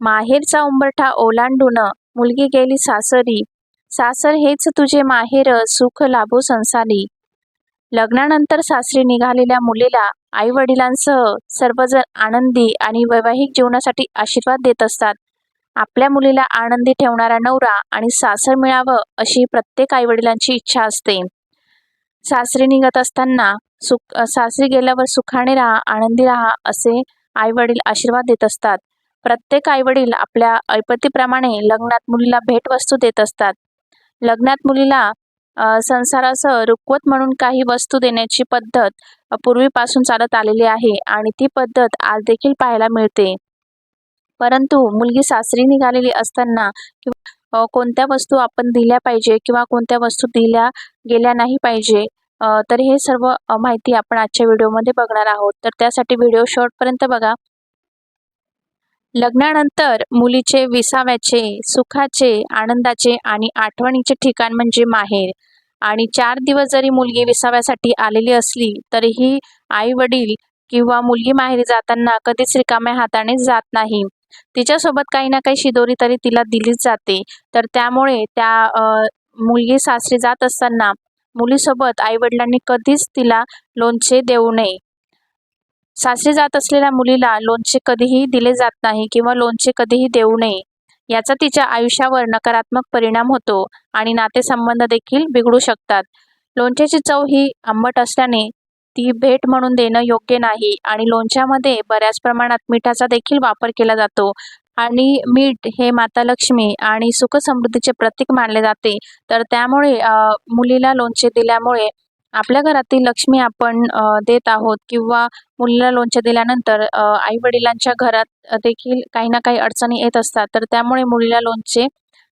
माहेरचा उंबरठा ओलांडून मुलगी गेली सासरी. सासर हेच तुझे माहेर सुख लाभो संसारी. लग्नानंतर सासरी निघालेल्या मुलीला आई वडिलांसह सर्वजण आनंदी आणि वैवाहिक जीवनासाठी आशीर्वाद देत असतात. आपल्या मुलीला आनंदी ठेवणारा नवरा आणि सासर मिळावं अशी प्रत्येक आईवडिलांची इच्छा असते. सासरी निघत असताना सुख सासरी गेल्यावर सुखाने राहा आनंदी राहा असे आईवडील आशीर्वाद देत असतात. प्रत्येक आईवडील आपल्या ऐपतीप्रमाणे लग्नात मुलीला भेटवस्तू देत असतात. लग्नात मुलीला संसारासह रुकवत म्हणून काही वस्तू देण्याची पद्धत पूर्वीपासून चालत आलेली आहे आणि ती पद्धत आज देखील पाहायला मिळते. परंतु मुलगी सासरी निघालेली असताना किंवा कोणत्या वस्तू आपण दिल्या पाहिजे किंवा कोणत्या वस्तू दिल्या गेल्या नाही पाहिजे तर हे सर्व माहिती आपण आजच्या व्हिडिओमध्ये बघणार आहोत. तर त्यासाठी व्हिडिओ शॉर्टपर्यंत बघा. लग्नानंतर मुलीचे विसाव्याचे सुखाचे आनंदाचे आणि आठवणीचे ठिकाण म्हणजे माहेर. आणि चार दिवस जरी मुलगी विसाव्यासाठी आलेली असली तरीही आई वडील किंवा मुलगी माहेरी जाताना कधीच रिकाम्या हाताने जात नाही. तिच्यासोबत काही ना काही शिदोरी तरी तिला दिलीच जाते. तर त्यामुळे त्या मुलगी सासरी जात असताना मुलीसोबत आई वडिलांनी कधीच तिला लोणचे देऊ नये. सासरी जात असलेल्या मुलीला लोणचे कधीही दिले जात नाही किंवा लोणचे कधीही देऊ नये. याचा तिच्या आयुष्यावर नकारात्मक परिणाम होतो आणि नातेसंबंध देखील बिघडू शकतात. लोणच्याची चव ही आंबट असल्याने ती भेट म्हणून देणं योग्य नाही आणि लोणच्यामध्ये बऱ्याच प्रमाणात मिठाचा देखील वापर केला जातो. आणि मीठ हे माता लक्ष्मी आणि सुखसमृद्धीचे प्रतीक मानले जाते. तर त्यामुळे मुलीला लोणचे दिल्यामुळे आपल्या घरातील लक्ष्मी आपण देत आहोत किंवा मुलीला लोणचे दिल्यानंतर आई वडिलांच्या घरात देखील काही ना काही अडचणी येत असतात. तर त्यामुळे मुलीला लोणचे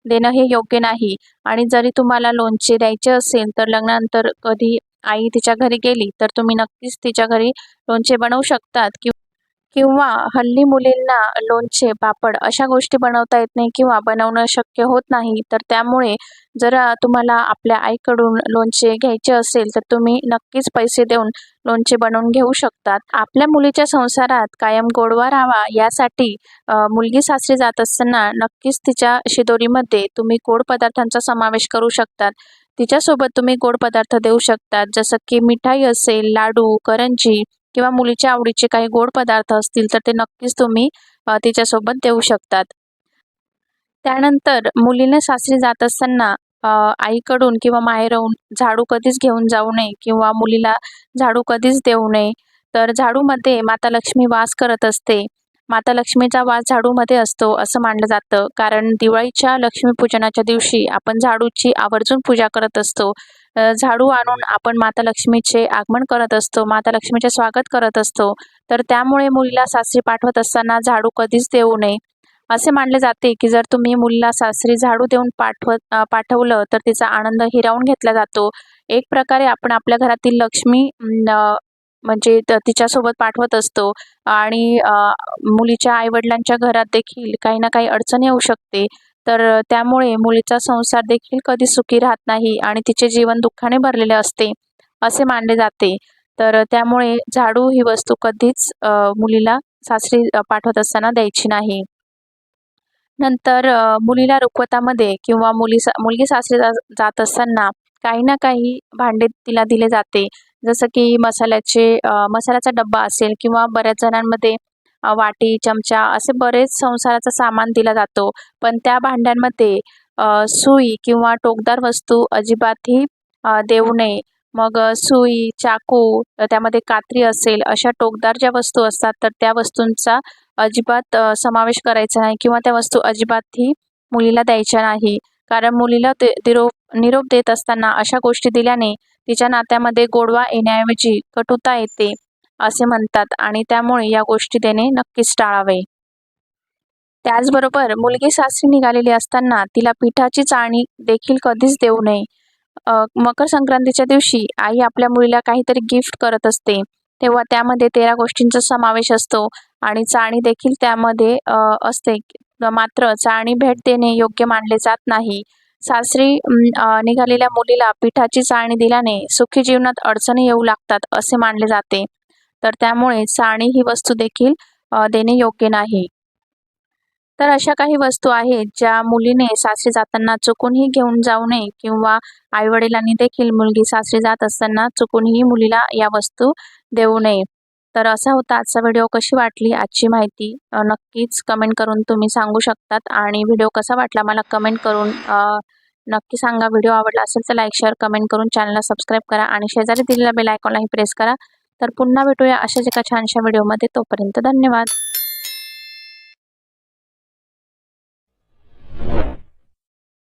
देणं हे योग्य नाही. आणि जरी तुम्हाला लोणचे द्यायचे असेल तर लग्नानंतर कधी आई तिच्या घरी गेली तर तुम्ही नक्कीच तिच्या घरी लोणचे बनवू शकतात किंवा किंवा हल्ली मुलींना लोणचे पापड अशा गोष्टी बनवता येत नाही किंवा बनवणं शक्य होत नाही. तर त्यामुळे जर तुम्हाला आपल्या आईकडून लोणचे घ्यायचे असेल तर तुम्ही नक्कीच पैसे देऊन लोणचे बनवून घेऊ शकतात. आपल्या मुलीच्या संसारात कायम गोडवा राहावा यासाठी मुलगी सासरी जात असताना नक्कीच तिच्या शिदोरीमध्ये तुम्ही गोड पदार्थांचा समावेश करू शकतात. तिच्यासोबत तुम्ही गोड पदार्थ देऊ शकतात जसं की मिठाई असेल लाडू करंजी किंवा मुलीच्या आवडीचे काही गोड पदार्थ असतील तर ते नक्कीच तुम्ही तिच्यासोबत देऊ शकतात. त्यानंतर मुलीने सासरी जात असताना आईकडून किंवा माहेरहून झाडू कधीच घेऊन जाऊ नये किंवा मुलीला झाडू कधीच देऊ नये. तर झाडूमध्ये माता लक्ष्मी वास करत असते. माता लक्ष्मीचा वास झाडूमध्ये असतो असं मानलं जातं. कारण दिवाळीच्या लक्ष्मीपूजनाच्या दिवशी आपण झाडूची आवर्जून पूजा करत असतो. झाडू आणून आपण माता लक्ष्मीचे आगमन करत असतो माता लक्ष्मीचे स्वागत करत असतो. तर त्यामुळे मुलीला सासरी पाठवत असताना झाडू कधीच देऊ नये. असे मानले जाते की जर तुम्ही मुलीला सासरी झाडू देऊन पाठवत पाठवलं तर तिचा आनंद हिरावून घेतला जातो. एक प्रकारे आपण आपल्या घरातील लक्ष्मी म्हणजे तिच्यासोबत पाठवत असतो. आणि मुलीच्या आईवडिलांच्या घरात देखील काही ना काही अडचण येऊ शकते. तर त्यामुळे मुलीचा संसार देखील कधी सुखी राहत नाही आणि तिचे जीवन दुःखाने भरलेले असते असे मानले जाते. तर त्यामुळे झाडू ही वस्तू कधीच मुलीला सासरी पाठवत असताना द्यायची नाही. नंतर मुलीला रुखवतामध्ये किंवा मुली मुलगी सासरी जात असताना काही ना काही भांडे तिला दिले जाते. जसं की मसाल्याचे मसाल्याचा डब्बा असेल किंवा बऱ्याच जणांमध्ये वाटी चमचा असे बरेच संसाराचं सामान दिला जातो. पण त्या भांड्यांमध्ये सुई किंवा टोकदार वस्तू अजिबातही देऊ नये. मग सुई चाकू त्यामध्ये कात्री असेल अशा टोकदार ज्या वस्तू असतात तर त्या वस्तूंचा अजिबात समावेश करायचा नाही किंवा त्या वस्तू अजिबातही मुलीला द्यायच्या नाही. कारण मुलीला ते निरोप निरोप देत असताना अशा गोष्टी दिल्याने तिच्या नात्यामध्ये गोडवा येण्याऐवजी कटुता येते. असे म्हणतात आणि त्यामुळे या गोष्टी देणे नक्कीच टाळावे. त्याचबरोबर मुलगी सासरी निघालेली असताना तिला पिठाची चाळणी देखील कधीच देऊ नये. मकर संक्रांतीच्या दिवशी आई आपल्या मुलीला काहीतरी गिफ्ट करत असते. तेव्हा त्यामध्ये तेरा गोष्टींचा समावेश असतो आणि चाळणी देखील त्यामध्ये असते. मात्र चाळणी भेट देणे योग्य मानले जात नाही. सासरी निघालेल्या मुलीला पिठाची चाळणी दिल्याने सुखी जीवनात अडचणी येऊ लागतात असे मानले जाते. तर त्यामुळे चाळणी ही वस्तू देखील देणे योग्य नाही. तर अशा काही वस्तू आहेत ज्या मुलीने सासरी जाताना चुकूनही घेऊन जाऊ नये किंवा आईवडिलांनी देखील मुलगी सासरी जात असताना चुकूनही मुलीला या वस्तू देऊ नये. तर असा होता आजचा व्हिडिओ. कशी वाटली आजची माहिती? नक्कीच कमेंट करून तुम्ही सांगू शकतात आणि व्हिडिओ कसा वाटला मला कमेंट करून नक्की सांगा. व्हिडिओ आवडला असेल तर लाईक शेअर कमेंट करून चॅनलला सबस्क्राईब करा आणि शेजारी दिलेल्या बेल आयकॉनलाही प्रेस करा. तर पुन्हा भेटूया अशाच एका छानशा व्हिडिओमध्ये तोपर्यंत धन्यवाद.